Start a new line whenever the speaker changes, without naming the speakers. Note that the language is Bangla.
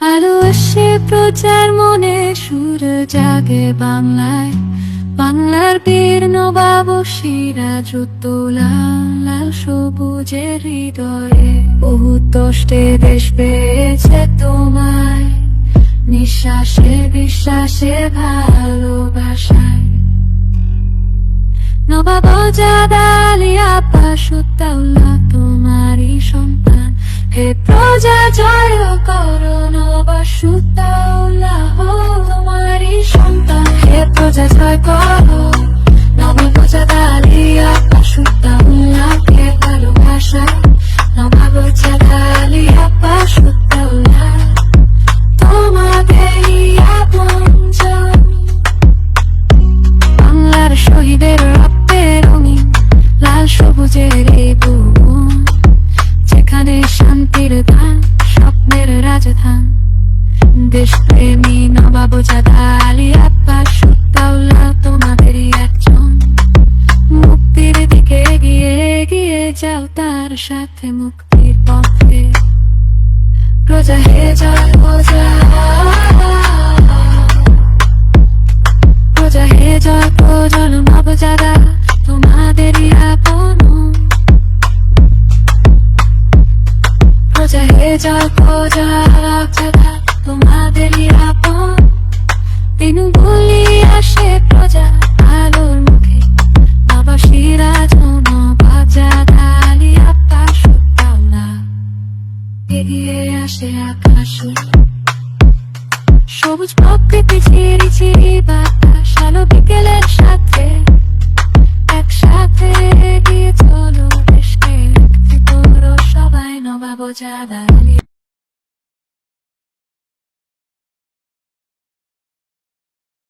আলো আসে প্রচার মনে, সুর জাগে বাংলায়। বাংলার বীর নবাব সিরাজুদ্দৌলা লাল সবুজের হৃদয়ে। বহু কষ্টে দেশ পেয়েছে তোমায়, নিঃশ্বাসে বিশ্বাসে ভালোবাসায়। নবাব জাদালিয়া পাশুতাউল্লাহ তোমারই সন্তান। হে প্রজা জয় করো নবাসুতাউল্লাহ তোমারই সন্তান। হে প্রজা জয় করো পাশুতাউল্লাহ কে ভালোবাসায় নবাব জাদালিয়া পাশুতাউল্লাহ তোমাদেরই আপনজন বাংলার শহীদের রক্তে রঙিন সবুজের এই ভুবন। যেখানে শান্তির ধান স্বপ্নের রাজধান। মুক্তির দিকে এগিয়ে এগিয়ে যাও তার সাথে মুক্তির পথে। প্রজা হে জয় প্রজা প্রজা হে জয় প্রজন নবজাদা তোমাদেরই আপন। প্রজা হে জয় প্রজা তোমাদেরই আপন। এগিয়ে আকাশ। সবুজ প্রকৃতি চিরি চিরি বাতাস, আলো বিকেলের সাথে একসাথে গিয়ে চলো সবাই নবাব জাদালি।